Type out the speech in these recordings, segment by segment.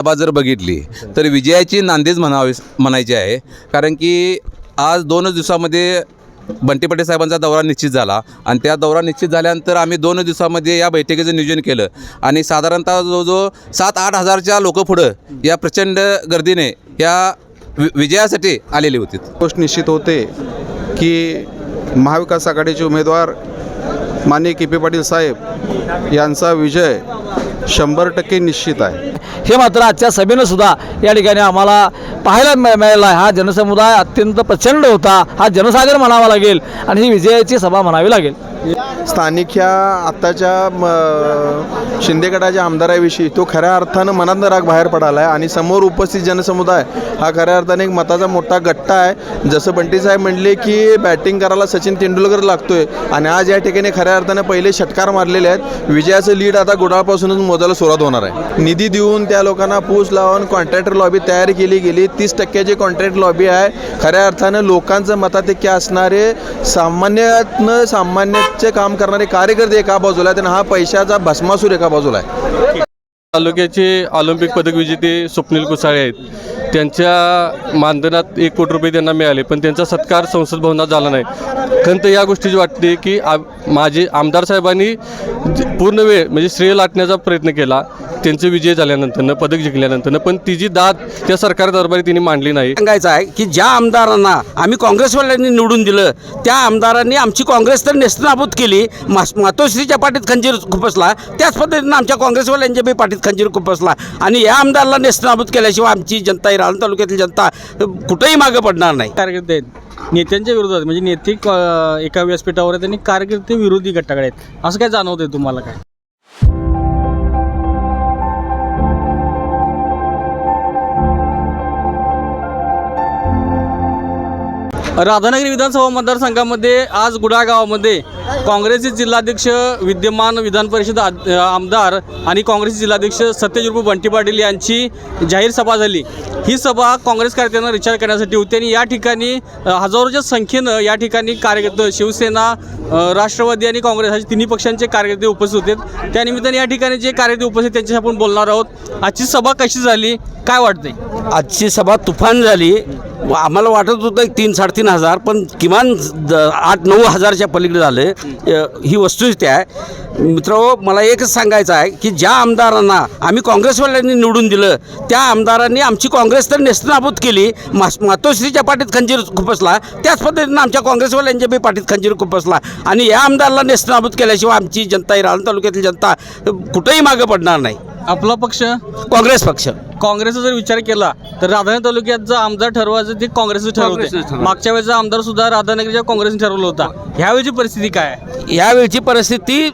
सभा जर बघितली तर विजयाची नांदेज म्हणावी म्हणायची आहे. कारण की आज दोनच दिवसामध्ये बंटी पटेल साहेबांचा दौरा निश्चित झाला. आणि त्या दौरा निश्चित झाल्यानंतर आम्ही दोन दिवसामध्ये या बैठकीचं नियोजन केलं. आणि साधारणतः जो जो सात आठ हजारच्या लोकं पुढं या प्रचंड गर्दीने या वि विजयासाठी आलेली होती. गोष्ट निश्चित होते की महाविकास आघाडीचे उमेदवार माननीय के पी पाटील साहेब यांचा विजय शंभर टक्के निश्चित आहे. हे मात्र आजच्या सभेनं सुद्धा या ठिकाणी आम्हाला पाहायला मिळ मिळाला आहे. हा जनसमुदाय अत्यंत प्रचंड होता. हा जनसागर म्हणावा लागेल आणि ही विजयाची सभा म्हणावी लागेल. स्थानिक ह्या आत्ताच्या शिंदेगडाच्या आमदाराविषयी. तो खऱ्या अर्थानं मनातनं राग बाहेर पडाला आहे आणि समोर उपस्थित जनसमुदाय. हा खऱ्या अर्थाने एक मताचा मोठा गट्टा आहे. जसं बंटी साहेब म्हणले की बॅटिंग करायला सचिन तेंडुलकर लागतोय. आणि आज या ठिकाणी खऱ्या अर्थाने पहिले षटकार मारलेले आहेत. विजयाचं लीड आता गुडाळपासूनच मोजायला सुरुवात होणार आहे. निधी देऊन त्या लोकांना पूस लावून कॉन्ट्रॅक्टर लॉबी तयार केली गेली. तीस टक्क्याची कॉन्ट्रॅक्ट लॉबी आहे. खऱ्या अर्थानं लोकांचं मताधिक्य असणारे सामान्यातनं सामान्याचे काम करणारे कार्यकर्ते एका बाजूला त्यांना आणि हा पैशाचा भस्मासूर एका बाजूला आहे. तालुक्याचे ऑलिम्पिक पदक विजेते स्वप्नील कुसाळे आहेत. त्यांच्या मानधनात एक कोटी रुपये त्यांना मिळाले पण त्यांचा सत्कार संसद भवनात झाला नाही. खंत या गोष्टीची वाटते की आ माझे आमदार साहेबांनी पूर्ण वेळ म्हणजे श्रेय लाटण्याचा प्रयत्न केला त्यांचे विजय झाल्यानंतरनं पदक जिंकल्यानंतरनं पण तिची दाद त्या सरकार दरबारी तिने मांडली नाही. सांगायचं आहे की ज्या आमदारांना आम्ही काँग्रेसवाल्यांनी निवडून दिलं त्या आमदारांनी आमची काँग्रेस तर नेस्तनाबूत केली मातोश्रीच्या पाठीत खंजीर खुपसला त्याच पद्धतीनं आमच्या काँग्रेसवाल्यांच्या बी पाठीत खंजीर खुपसला. आणि या आमदाराला नेस्तनाबूत केल्याशिवाय आमची जनता रान राहून तालुक्यातील जनता कुठेही मागे पडणार नाही. कार्यकर्ते आहेत. नेत्यांच्या विरोधात म्हणजे नेते एका व्यासपीठावर आहेत आणि कार्यकर्ते विरोधी गटाकडे आहेत. असं काय जाणवतंय तुम्हाला काय? राधानगरी विधानसभा मतदारसंघामध्ये आज गुडागावामध्ये काँग्रेसचे जिल्हाध्यक्ष विद्यमान विधान परिषद आद- आमदार आणि काँग्रेसचे जिल्हाध्यक्ष सत्यजित बंटी पाटील यांची जाहीर सभा झाली. ही सभा काँग्रेस कार्यकर्त्यांना विचार करण्यासाठी होती आणि या ठिकाणी हजारोच्या संख्येनं या ठिकाणी कार्यकर्ते शिवसेना राष्ट्रवादी आणि काँग्रेस असे तिन्ही पक्षांचे कार्यकर्ते उपस्थित होते. त्यानिमित्ताने या ठिकाणी जे कार्यकर्ते उपस्थित त्यांच्याशी आपण बोलणार आहोत. आजची सभा कशी झाली? काय वाटते आजची सभा तुफान झाली. आम्हाला वाटत होतं एक तीन साडेतीन हजार पण किमान आठ नऊ हजारच्या पलीकडे झाले. ही वस्तुस्थिती आहे. मित्र मला एकच सांगायचं आहे की ज्या आमदारांना आम्ही काँग्रेसवाल्यांनी निवडून दिलं त्या आमदारांनी आमची काँग्रेस तर नेस्तनाबूत केली. मा मातोश्रीच्या पाठीत खंजीर खुपसला त्याच पद्धतीनं आमच्या काँग्रेसवाल्यांच्या बी पाठीत खंजीर खुपसला. आणि या आमदाराला नेस्तनाबूत केल्याशिवाय आमची जनता ही राहून तालुक्यातील जनता कुठंही मागं पडणार नाही. आपला पक्ष? काँग्रेस पक्ष. काँग्रेसचा जर विचार केला तर राधानगरी तालुक्यात जर आमदार ठरवायचं ते काँग्रेसचं काँग्रेसचं ठरवते ठरवलं. मागच्या वेळेचा आमदार सुद्धा राधानगरीच्या काँग्रेसने ठरवलं होता ह्यावेळीची परिस्थिती काय? आहे यावेळची परिस्थिती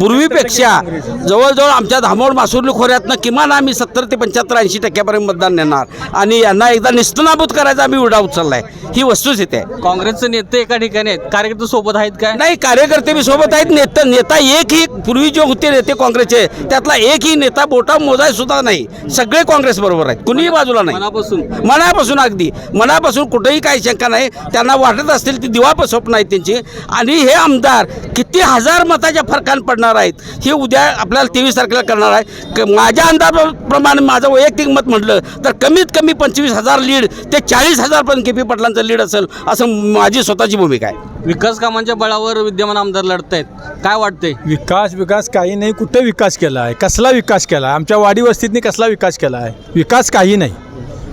पूर्वीपेक्षा जवळजवळ आमच्या धामोड मासुर्ली खोऱ्यातनं किमान आम्ही सत्तर ते पंच्याहत्तर ऐंशी टक्क्यापर्यंत मतदान नेणार. आणि यांना एकदा निस्तनाभूत करायचा आम्ही उडा उचललाय. ही वस्तुस्थिती आहे. काँग्रेसचे नेते एका ठिकाणी आहेत. कार्यकर्ते सोबत आहेत काय? नाही कार्यकर्ते बी सोबत आहेत. नेता नेता एकही पूर्वी जे होते नेते काँग्रेसचे त्यातला एकही नेता बोटा मोजाय सुद्धा नाही. सगळे काँग्रेस बरोबर आहेत. कुणीही बाजूला नाही. मनापासून. मनापासून अगदी. मनापासून कुठेही काही शंका नाही. त्यांना वाटत असतील ती दिवाप स्वप्न आहेत त्यांची. आणि हे आमदार किती हजार मताच्या फरकान पडणार आहेत हे उद्या आपल्याला तेवीस तारखेला करणार आहे. क- माझ्या अंदाजाप्रमाणे माझं वैयक्तिक मत म्हटलं तर कमीत कमी पंचवीस हजार लीड ते चाळीस हजारपर्यंत के पी पाटलांचं लीड असेल असं माझी स्वतःची भूमिका आहे. विकास कामांच्या बळावर विद्यमान आमदार लढत आहेत काय वाटतंय? विकास विकास काही नाही. कुठं विकास केला आहे? कसला विकास केला आहे. आमच्या वाडी वस्तीतनी कसला विकास केला आहे? विकास काही नाही.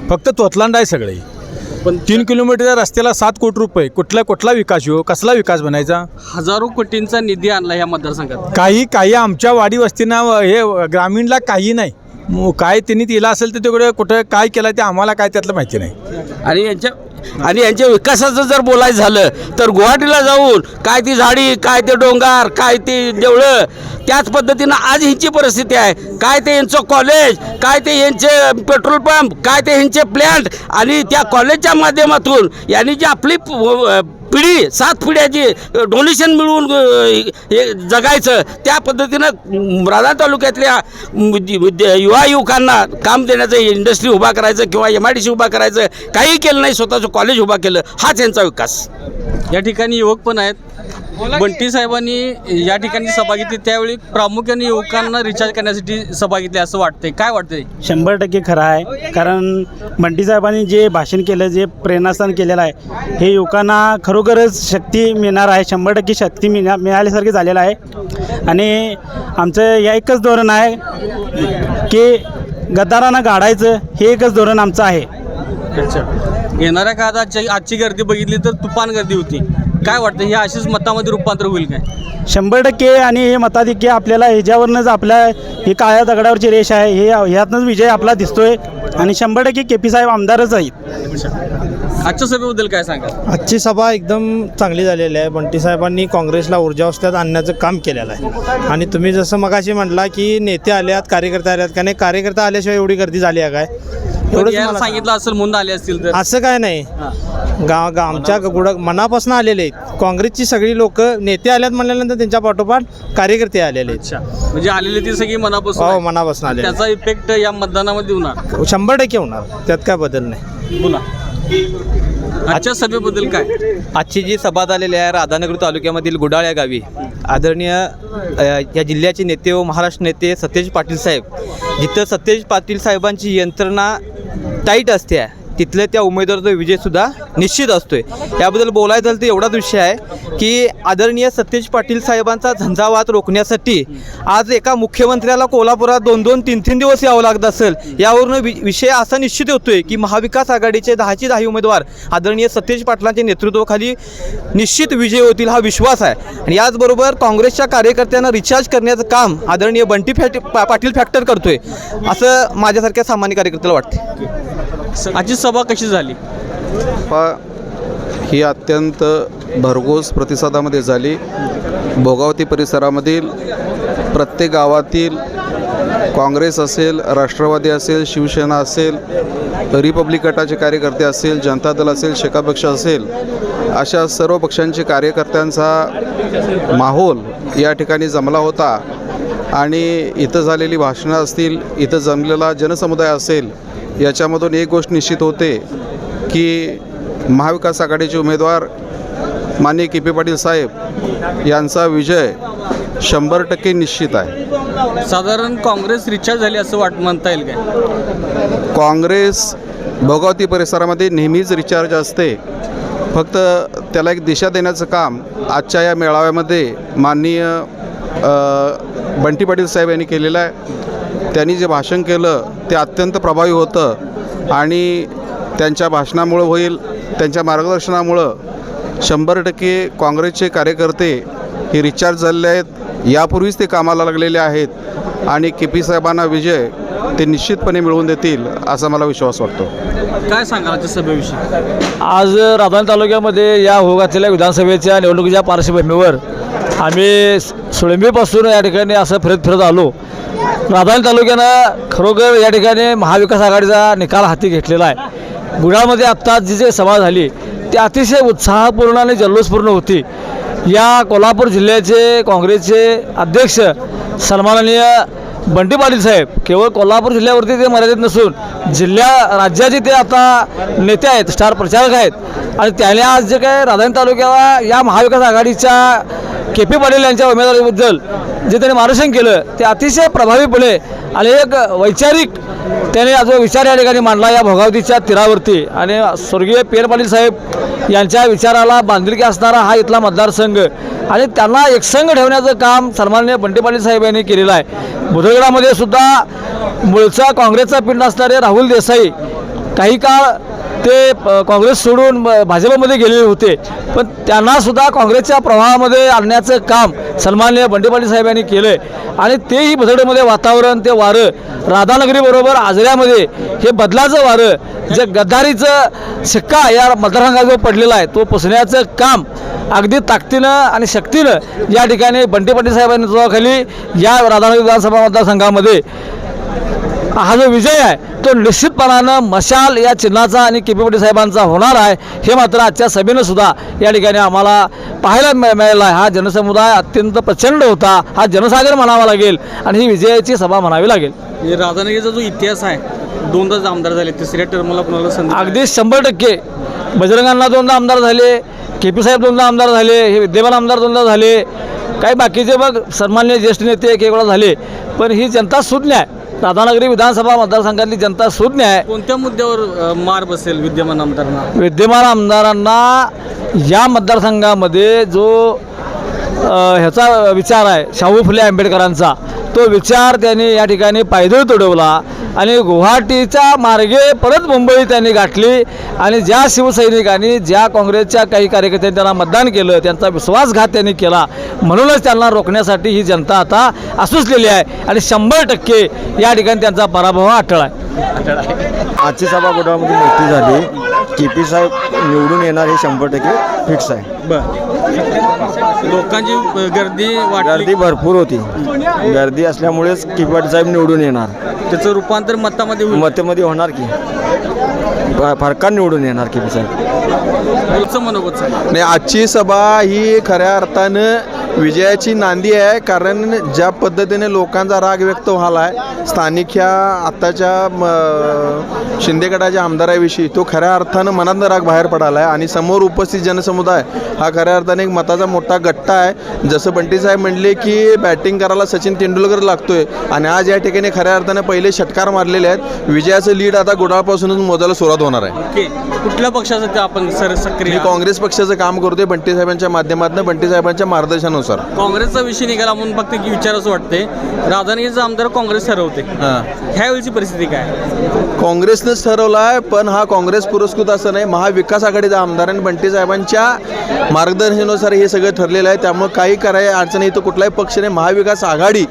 फक्त तोतलांड आहे सगळे. पण तीन किलोमीटरच्या रस्त्याला सात कोटी रुपये. कुठला कुठला विकास हो? कसला विकास बनायचा? हजारो कोटींचा निधी आणला ह्या मतदारसंघात. काही काही आमच्या वाडी वस्तीनं हे ग्रामीणला काही नाही. काय त्यांनी दिला असेल तर तेवढं कुठं काय केलं ते आम्हाला काय त्यातलं माहिती नाही. आणि यांच्या आणि यांच्या विकासाचं जर बोलायचं झालं तर गुवाहाटीला जाऊन काय ती झाडी काय ते डोंगर काय ते देवळं त्याच पद्धतीनं आज ह्यांची परिस्थिती आहे. काय ते यांचं कॉलेज काय ते यांचे पेट्रोल पंप काय ते ह्यांचे प्लॅन्ट आणि त्या कॉलेजच्या माध्यमातून यांनी जी आपली पिढी सात पिढ्याची डोनेशन मिळवून हे जगायचं त्या पद्धतीनं राधा तालुक्यातल्या युवा युवकांना काम देण्याचं इंडस्ट्री उभा करायचं किंवा एम आय डी सी उभा करायचं काही केलं नाही स्वतःचं कॉलेज उभा केलं हाच यांचा विकास. या ठिकाणी युवक पण आहेत. बंटी साहेबांनी या ठिकाणी सभा घेतली. त्यावेळी प्रामुख्याने युवकांना रिचार्ज करण्यासाठी सभा घेतली असं वाटतंय. काय वाटतंय? शंभर टक्के खरं आहे. कारण बंटी साहेबांनी जे भाषण केलं जे प्रेरणास्थान केलेलं आहे हे युवकांना खरोखरच शक्ती मिळणार आहे. शंभर टक्के शक्ती मिळा मिळाल्यासारखे झालेलं आहे. आणि आमचं या एकच धोरण आहे की गद्दारांना गाडायचं हे एकच धोरण आमचं आहे. येणाऱ्या काळात आजची आजची गर्दी बघितली तर तुफान गर्दी होती. काय वाटतं? ही अशीच मतामध्ये रूपांतर होईल काय? शंभर टक्के आणि हे मताधिक्य आपल्याला ह्याच्यावरनंच आपल्या ही काळ्या दगडावरची रेष आहे. हे ह्यातनंच विजय आपला दिसतोय. आणि शंभर टक्के के पी साहेब आमदारच आहेत. आजच्या सभेबद्दल काय सांगा आजची सभा एकदम चांगली झालेली आहे. बंटी साहेबांनी काँग्रेसला ऊर्जावस्थेत आणण्याचं काम केलेलं आहे. आणि तुम्ही जसं मगाशी म्हटला की नेते आल्यात कार्यकर्ते आल्यात. का नाही कार्यकर्ते आल्याशिवाय एवढी गर्दी झाली आहे काय? यायला मला सांगितलं असेल म्हणून आले असतील तर. असं काय नाही. गाव गा आमच्या गुड मनापासून आलेले आहेत. काँग्रेसची सगळी लोक नेते आल्यात म्हणल्यानंतर त्यांच्या पाठोपाठ कार्यकर्ते आलेले आहेत. अच्छा. म्हणजे आलेली ती सगळी मनापासून हो. मनापासून आले त्याचा इफेक्ट या मतदानामध्ये होणार. शंभर टक्के होणार. त्यात काय बदल नाही. बोला. आजच्या सभेबद्दल काय? आजची जी सभा झालेली आहे राधानगरी तालुक्यामधील गुडाळ या गावी आदरणीय अ, या जिल्ह्याचे नेते व महाराष्ट्र नेते सत्यज पाटील साहेब. जिथं सत्यज पाटील साहेबांची यंत्रणा टाईट असते. तिथल्या त्या उमेदवाराचा विजयसुद्धा निश्चित असतोय. याबद्दल बोलायचं झालं तर एवढाच विषय आहे की आदरणीय सत्यज पाटील साहेबांचा झंझावात रोखण्यासाठी आज एका मुख्यमंत्र्याला कोल्हापुरात दोन दोन तीन तीन दिवस यावं लागत असेल यावरून वि विषय असा निश्चित होतोय की महाविकास आघाडीचे दहाचे दहा उमेदवार आदरणीय सत्यज पाटलांच्या नेतृत्वाखाली निश्चित विजय होतील हा विश्वास आहे. आणि याचबरोबर काँग्रेसच्या कार्यकर्त्यांना रिचार्ज करण्याचं काम आदरणीय बंटी फॅट पा- पाटील फॅक्टर करतोय असं माझ्यासारख्या सामान्य कार्यकर्त्याला वाटते आजची सभा कशी झाली? पा ही अत्यंत भरघोस प्रतिसादामध्ये झाली. भोगावती परिसरामधील प्रत्येक गावातील काँग्रेस असेल राष्ट्रवादी असेल शिवसेना असेल रिपब्लिक गटाचे कार्यकर्ते असेल जनता दल असेल शेका पक्ष असेल अशा सर्व पक्षांचे कार्यकर्त्यांचा माहोल या ठिकाणी जमला होता. आणि इथं झालेली भाषणं असतील इथं जमलेला जनसमुदाय असेल याच्यामधून एक गोष्ट निश्चित होते की महाविकास आघाडीचे उमेदवार माननीय के पी पाटील साहेब यांचा विजय शंभर टक्के निश्चित आहे. साधारण काँग्रेस रिचार्ज झाली असं वाट म्हणता येईल काय? काँग्रेस भोगावती परिसरामध्ये नेहमीच रिचार्ज असते. फक्त त्याला एक दिशा देण्याचं काम आजच्या या मेळाव्यामध्ये माननीय बंटी पाटील साहेब यांनी केलेलं आहे. त्यांनी जे भाषण केलं ते अत्यंत प्रभावी होतं आणि त्यांच्या भाषणामुळं होईल त्यांच्या मार्गदर्शनामुळं शंभर टक्के काँग्रेसचे कार्यकर्ते हे रिचार्ज झालेले आहेत. यापूर्वीच ते कामाला लागलेले आहेत आणि के पी साहेबांना विजय ते निश्चितपणे मिळवून देतील असा मला विश्वास वाटतो. काय सांगा सभेविषयी? आज राधान तालुक्यामध्ये या हो घातलेल्या विधानसभेच्या निवडणुकीच्या पार्श्वभूमीवर आम्ही सुळंबीपासून या ठिकाणी असं फिरत फिरत आलो. राधान तालुक्यानं खरोखर या ठिकाणी महाविकास आघाडीचा निकाल हाती घेतलेला आहे. गुढामध्ये आत्ता जी जी सभा झाली ती अतिशय उत्साहपूर्ण आणि जल्लोषपूर्ण होती. या कोल्हापूर जिल्ह्याचे काँग्रेसचे अध्यक्ष सन्माननीय बंटी पाटील साहेब केवळ कोल्हापूर जिल्ह्यावरती ते मर्यादित नसून जिल्ह्या राज्याचे ते आता नेते आहेत स्टार प्रचारक आहेत. आणि त्याने आज जे काय राधानी तालुक्याला या महाविकास आघाडीच्या के पी पाटील यांच्या उमेदवारीबद्दल जे त्यांनी मार्गदर्शन केलं ते अतिशय प्रभावीपणे आणि एक वैचारिक त्याने आज विचार या ठिकाणी मांडला या भोगावतीच्या तीरावरती. आणि स्वर्गीय पेर पाटील साहेब यांच्या विचाराला बांधिलकी असणारा हा इथला मतदारसंघ. आणि त्यांना एकसंघ ठेवण्याचं काम सन्मान्य बंटी पाटील साहेब यांनी केलेलं आहे. बुधगडामध्ये सुद्धा मूळचा काँग्रेसचा पिंड असणारे राहुल देसाई काही काळ ते प- काँग्रेस सोडून भाजपमध्ये गेलेले होते. पण त्यांनासुद्धा काँग्रेसच्या प्रवाहामध्ये आणण्याचं काम सन्माननीय बंटी पाटील साहेब यांनी केलं आहे आणि तेही भदडमध्ये वातावरण ते वारं. राधानगरीबरोबर आजऱ्यामध्ये हे बदलाचं वारं जे गद्दारीचं शिक्का या मतदारसंघात जो पडलेला आहे तो पुसण्याचं काम अगदी ताकदीनं आणि शक्तीनं या ठिकाणी बंटी पाटील साहेबांनी नेतृत्वाखाली या राधानगरी विधानसभा मतदारसंघामध्ये हा जो विजय आहे तो निश्चितपणानं मशाल या चिन्हाचा आणि के पी पाटील साहेबांचा होणार आहे. हे मात्र आजच्या सभेनं सुद्धा या ठिकाणी आम्हाला पाहायला मिळ- मिळालं आहे. हा जनसमुदाय अत्यंत प्रचंड होता. हा जनसागर म्हणावा लागेल आणि ही विजयाची सभा म्हणावी लागेल. राधानगरीचा जो इतिहास आहे दोनदाच आमदार झाले तिसऱ्या टर्मला कुणाला संधी अगदी शंभर टक्के. बजरंगांना दोनदा आमदार झाले के पी साहेब दोनदा आमदार झाले हे विद्यमान आमदार दोनदा झाले. काही बाकीचे मग सन्मान्य ज्येष्ठ नेते एक एक वेळा झाले. पण ही जनता सुज्ञ आहे. राधानगरी विधानसभा मतदारसंघातली जनता सुज्ञ आहे. कोणत्या मुद्द्यावर मार बसेल विद्यमान आमदारांना? विद्यमान आमदारांना या मतदारसंघामध्ये जो ह्याचा विचार आहे शाहू फुले आंबेडकरांचा तो विचार त्यांनी या ठिकाणी पायदळ तुडवला आणि गुवाहाटीच्या मार्गे परत मुंबई त्यांनी गाठली. आणि ज्या शिवसैनिकांनी ज्या काँग्रेसच्या काही कार्यकर्त्यांनी त्यांना मतदान केलं त्यांचा विश्वासघात त्यांनी केला म्हणूनच त्यांना रोखण्यासाठी ही जनता आता असूसलेली आहे. आणि शंभर टक्के या ठिकाणी त्यांचा पराभव हा अटळ आहे. आजची सभा गोडामध्ये मोठी झाली. के पी साहेब निवडून येणार हे शंभर टक्के फिक्स आहे. लोकांची अ, गर्दी गर्दी भरपूर होती. गर्दी असल्यामुळेच के पी साहेब निवडून येणार. त्याचं रूपांतर मतामध्ये होईल. मतेमध्ये होणार की? फ- फरकान निवडून येणार के पी साहेब? तुमचं मनोगत सांगा. आणि आजची सभा ही खऱ्या अर्थानं विजयाची नांदी आहे कारण ज्या पद्धतीने लोकांचा राग व्यक्त व्हायला आहे स्थानिक ह्या आत्ताच्या म, शिंदेगडाच्या आमदाराविषयी तो खऱ्या अर्थानं मनातनं राग बाहेर पडाला आहे आणि समोर उपस्थित जनसमुदाय हा खऱ्या अर्थाने एक मताचा मोठा गट्टा आहे. जसं बंटी साहेब म्हणले की बॅटिंग करायला सचिन तेंडुलकर लागतोय आणि आज या ठिकाणी खऱ्या अर्थाने पहिले षटकार मारलेले आहेत. विजयाचं लीड आता गुडाळपासूनच मोजायला सुरुवात होणार आहे. कुठल्या पक्षाचं आपण सर सक्रिय काँग्रेस पक्षाचं काम करतोय बंटी साहेबांच्या माध्यमातून बंटी साहेबांच्या मार्गदर्शनानुसार काँग्रेसचा विषय निघाला म्हणून फक्त की विचार असं वाटते राधानगरीचा आमदार काँग्रेस ठरवते. ह्यावेळीची परिस्थिती काय? काँग्रेसनंच ठरवलं आहे पण हा काँग्रेस पुरस्कृत असं नाही. महाविकास आघाडीचा आमदार आणि बंटी साहेबांच्या मार्गदर्शनानुसार हे सगळं ठरलेलं आहे. त्यामुळे काही कराय अडचण इथं कुठलाही पक्ष नाही. महाविकास आघाडी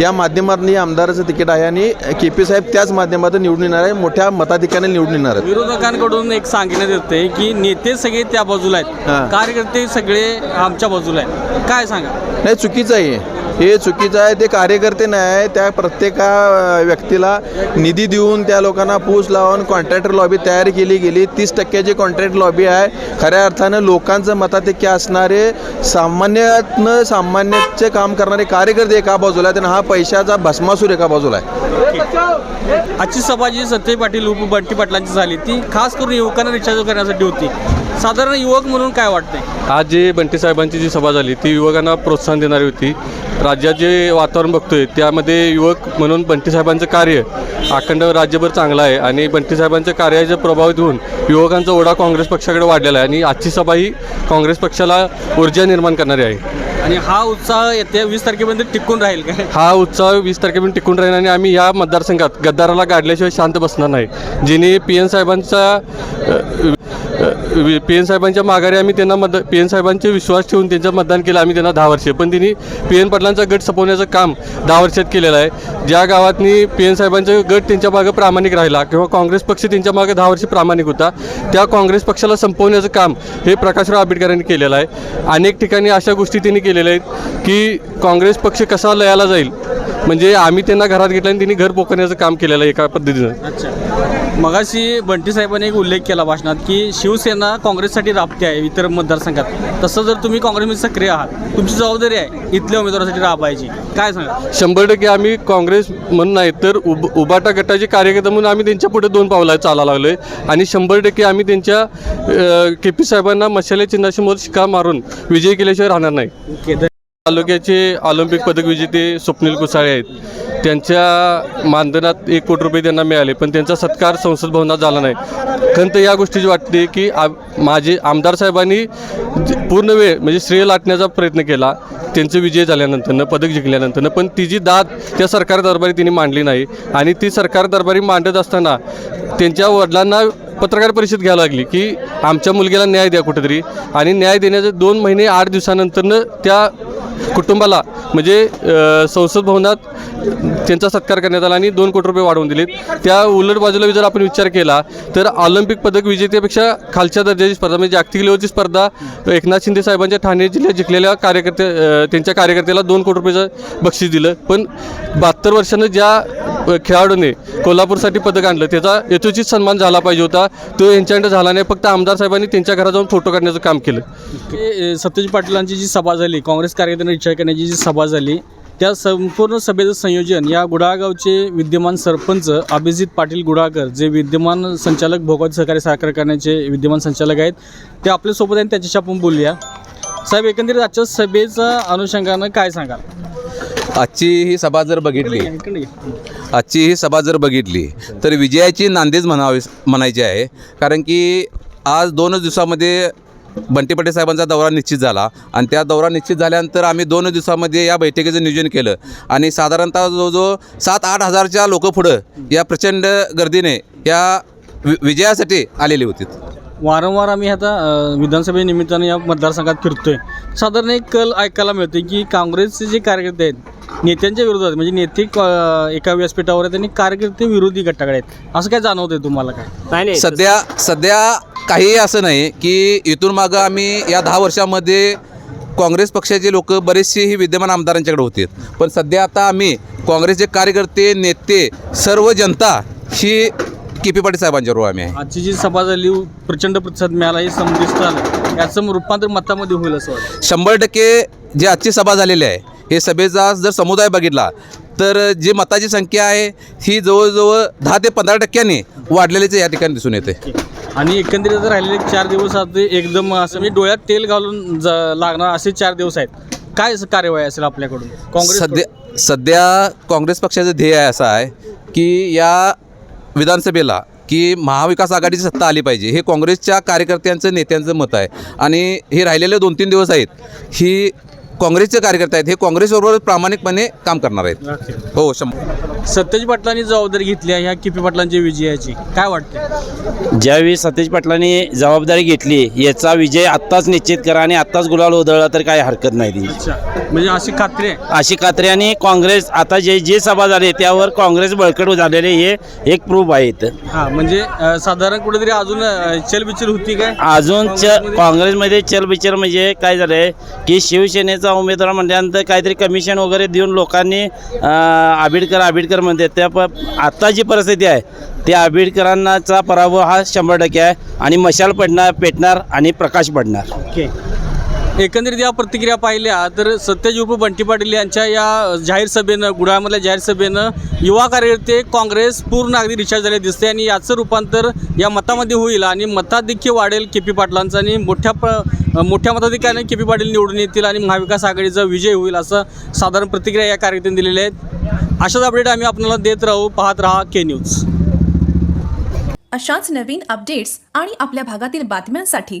या माध्यमातून हे आमदाराचं तिकीट आहे आणि के पी साहेब त्याच माध्यमातून निवडून येणार आहे. मोठ्या मताधिक्याने निवडून येणार आहेत. विरोधकांकडून एक सांगण्यात येते की नेते सगळे त्या बाजूला. आहेत. कार्यकर्ते सगळे आमच्या बाजूला आहेत. काय सांगा? नाही चुकीचं आहे. हे चुकीचं आहे ते कार्यकर्ते नाही आहे त्या प्रत्येका व्यक्तीला निधी देऊन त्या लोकांना पूस लावून कॉन्ट्रॅक्टर लॉबी तयार केली गेली. तीस टक्क्याची कॉन्ट्रॅक्ट लॉबी आहे. खऱ्या अर्थानं लोकांचं मताधिक्य असणारे सामान्यातनं सामान्याचे काम करणारे कार्यकर्ते एका बाजूला आहेत आणि हा पैशाचा भस्मासूर एका बाजूला आहे. आजची सभा जी सत्यजी पाटील उप बंटी पाटलांची झाली. ती खास करून युवकांना रिचार्ज करण्यासाठी होती. साधारण युवक म्हणून काय वाटतंय? आज जे बंटी साहेबांची जी सभा झाली ती युवकांना प्रोत्साहन देणारी होती. राज्यात जे वातावरण बघतोय त्यामध्ये युवक म्हणून बंटी साहेबांचं कार्य अखंड राज्यभर चांगलं आहे. आणि बंटी साहेबांच्या कार्याच्या प्रभावित होऊन युवकांचा ओढा काँग्रेस पक्षाकडे वाढलेला आहे. आणि आजची सभा ही काँग्रेस पक्षाला ऊर्जा निर्माण करणारी आहे. आणि हा उत्साह येत्या वीस तारखेपर्यंत टिकून राहील काय? हा उत्साह वीस तारखेपर्यंत टिकून राहील आणि आम्ही या मतदारसंघात गद्दाराला गाडल्याशिवाय शांत बसणार नाही. जिने पी एन साहेबांचा पी एन साहेबांच्या माघारी आम्ही त्यांना मत पी एन साहेबांचे विश्वास ठेवून त्यांचं मतदान केलं आम्ही त्यांना दहा वर्षे. पण त्यांनी पी एन पाटलांचा गट सपवण्याचं काम दहा वर्षात केलेलं आहे. ज्या गावातनी पी एन साहेबांचा गट त्यांच्या मागं प्रामाणिक राहिला किंवा काँग्रेस पक्ष त्यांच्या मागं दहा वर्षे प्रामाणिक होता त्या काँग्रेस पक्षाला संपवण्याचं काम हे प्रकाशराव आंबेडकरांनी केलेलं आहे. अनेक ठिकाणी अशा गोष्टी त्यांनी केलेले आहेत की काँग्रेस पक्ष कसा लयाला जाईल? म्हणजे आम्ही त्यांना घरात घेतलं आणि त्यांनी घर पोखण्याचं काम केलेलं आहे एका पद्धतीनं. अच्छा. मगाशी बंटी साहेबांनी एक उल्लेख केला भाषणात की शिवसेना काँग्रेससाठी राबते आहे इतर मतदारसंघात. तसं जर तुम्ही काँग्रेसमध्ये सक्रिय आहात तुमची जबाबदारी आहे इथल्या उमेदवारासाठी राबायची. काय सांगा? शंभर टक्के आम्ही काँग्रेस म्हणून नाही तर उब उबाटा गटाचे कार्यकर्ते म्हणून आम्ही त्यांच्या पुढे दोन पावला चाला लागलो आहे आणि शंभर टक्के आम्ही त्यांच्या के पी साहेबांना मशाले चिन्हाशी मोर शिका मारून विजयी केल्याशिवाय राहणार नाही. तालुक्याचे ऑलिम्पिक पदक विजेते स्वप्नील कुसाळे आहेत. त्यांच्या मानधनात एक कोटी रुपये त्यांना मिळाले पण त्यांचा सत्कार संसद भवनात झाला नाही. खंत या गोष्टीची वाटते की आ माझे आमदार साहेबांनी पूर्ण वेळ म्हणजे श्रेय लाटण्याचा प्रयत्न केला त्यांचे विजय झाल्यानंतरनं पदक जिंकल्यानंतरनं पण तिची दाद त्या सरकार दरबारी तिने मांडली नाही आणि ती सरकार दरबारी मांडत असताना त्यांच्या वडिलांना पत्रकार परिषद घ्यायला लागली की आमच्या मुलगीला न्याय द्या कुठेतरी. आणि न्याय देण्याचे दोन महिने आठ दिवसानंतरनं त्या कुटुंबाला म्हणजे संसद भवनात त्यांचा सत्कार करण्यात आला आणि दोन कोटी रुपये वाढवून दिलेत. त्या उलट बाजूला जर आपण विचार केला तर ऑलिम्पिक पदक विजेत्यापेक्षा खालच्या दर्जाची स्पर्धा म्हणजे जागतिक लेवलची स्पर्धा एकनाथ शिंदे साहेबांच्या ठाणे जिल्ह्यात जिंकलेल्या कार्यकर्ते त्यांच्या कार्यकर्त्याला दोन कोटी रुपयाचं बक्षीस दिलं. पण बहात्तर वर्षानं ज्या खेळाडूने कोल्हापूरसाठी पदक आणलं त्याचा यथोचित सन्मान झाला पाहिजे होता. तो यांच्याकडे झाला नाही. फक्त आमदार साहेबांनी त्यांच्या घरात जाऊन फोटो काढण्याचं काम केलं. सत्यजित पाटलांची जी सभा झाली काँग्रेस कार्यकर्त्यांना रिचार्ज करण्याची जी सभा झाली त्या संपूर्ण सभेचं संयोजन या गुडाळगावचे विद्यमान सरपंच अभिजित पाटील गुडाळकर जे विद्यमान संचालक भोगावती सहकारी सहकार कारखान्याचे विद्यमान संचालक आहेत ते आपल्यासोबत आहेत त्याच्याशी आपण बोलूया. साहेब एकंदरीत आजच्या सभेच्या अनुषंगानं काय सांगाल? आजची ही सभा जर बघितली. आजची ही सभा जर बघितली तर विजयाची नांदेज म्हणावी म्हणायची आहे. कारण की आज दोनच दिवसामध्ये बंटी साहेबांचा दौरा निश्चित झाला. आणि त्या दौरा निश्चित झाल्यानंतर आम्ही दोन दिवसामध्ये या बैठकीचं नियोजन केलं. आणि साधारणतः जवळजवळ सात आठ हजारच्या लोकं पुढं या प्रचंड गर्दीने या वि विजयासाठी आलेली होती. वारंवार आम्ही आता विधानसभेनिमित्तानं या मतदारसंघात फिरतोय. साधारण एक कल ऐकायला मिळते की काँग्रेसचे जे कार्यकर्ते आहेत नेत्यांच्या विरोधात म्हणजे नेते एका व्यासपीठावर आहेत आणि कार्यकर्ते विरोधी गटाकडे आहेत. असं काय जाणवतंय तुम्हाला काय? नाही नाही. सध्या सध्या काहीही असं नाही की इथून मागं आम्ही या दहा वर्षामध्ये काँग्रेस पक्षाचे लोक बरेचसे ही विद्यमान आमदारांच्याकडे होते. पण सध्या आता आम्ही काँग्रेसचे कार्यकर्ते नेते सर्व जनता ही के पी पाटील साहेबांच्याबरोबर आम्ही आहे. आजची जी सभा झाली प्रचंड प्रतिसाद मिळाला हे समदिष्ट आलं. याचं रूपांतर मतामध्ये होईल असं वाटतं. शंभर टक्के जी आजची सभा झालेली आहे हे सभेचा जर समुदाय बघितला तर जी मताची संख्या आहे ही जवळजवळ दहा ते पंधरा टक्क्यांनी वाढलेलीच या ठिकाणी दिसून येते. आणि एकंदरीत जर राहिलेले चार दिवस आता एकदम असं म्हणजे डोळ्यात तेल घालून ज लागणार असे चार दिवस आहेत. काय कार्यवाही असेल आपल्याकडून? काँग्रेस सध्या सध्या काँग्रेस पक्षाचं ध्येय असं आहे की या विधानसभेला की महाविकास आघाडीची सत्ता आली पाहिजे हे काँग्रेसच्या कार्यकर्त्यांचं नेत्यांचं मत आहे. आणि हे राहिलेले दोन तीन दिवस आहेत ही काँग्रेसचे कार्यकर्ते आहेत हे काँग्रेसबरोबर प्रामाणिकपणे काम करणार आहेत. हो शंभर. सत्यज पाटलांनी जबाबदारी घेतली आहे ह्या किपी पाटलांच्या विजयाची. काय वाटते ज्यावेळी सतेज पाटलांनी जबाबदारी घेतली याचा विजय आत्ताच निश्चित करा आणि आत्ताच गुलाल उधळला तर काय हरकत नाही ती. म्हणजे अशी खात्री आहे? अशी खात्री आणि काँग्रेस आता जे जे सभा झाली त्यावर काँग्रेस बळकट झालेले हे एक प्रूफ आहेत. हां म्हणजे साधारण कुठेतरी अजून चलबिचल होती काय? अजून च काँग्रेसमध्ये चलबिचल म्हणजे काय झालंय की शिवसेनेचा उमेदवार म्हटल्यानंतर काहीतरी कमिशन वगैरे देऊन लोकांनी आबिडकर आंबेडकर आंबेडकर म्हणते त्या प आत्ता जी परिस्थिती आहे त्या आंबेडकरांचा पराभव हा शंभर टक्के आहे. आणि मशाल पडणार पेटणार आणि प्रकाश पडणार. ओके एकंदरीत या प्रतिक्रिया पाहिल्या तर सत्यज बंटी पाटील यांच्या या जाहीर सभेनं गुढामधल्या जाहीर सभेनं युवा कार्यकर्ते काँग्रेस पूर्ण अगदी रिचार्ज झाले दिसते आणि याचं रूपांतर या मतामध्ये होईल आणि मताधिक्य वाढेल के पी पाटलांचं आणि मोठ्या प्र मोठ्या मताधिक्याने के पी पाटील निवडून येतील आणि महाविकास आघाडीचा विजय होईल असं साधारण प्रतिक्रिया या कार्यकर्त्यांनी दिलेल्या आहेत अशाच अपडेट आम्ही आपल्याला देत राहू. पाहत राहा के न्यूज अशाच नवीन अपडेट्स आणि आपल्या भागातील बातम्यांसाठी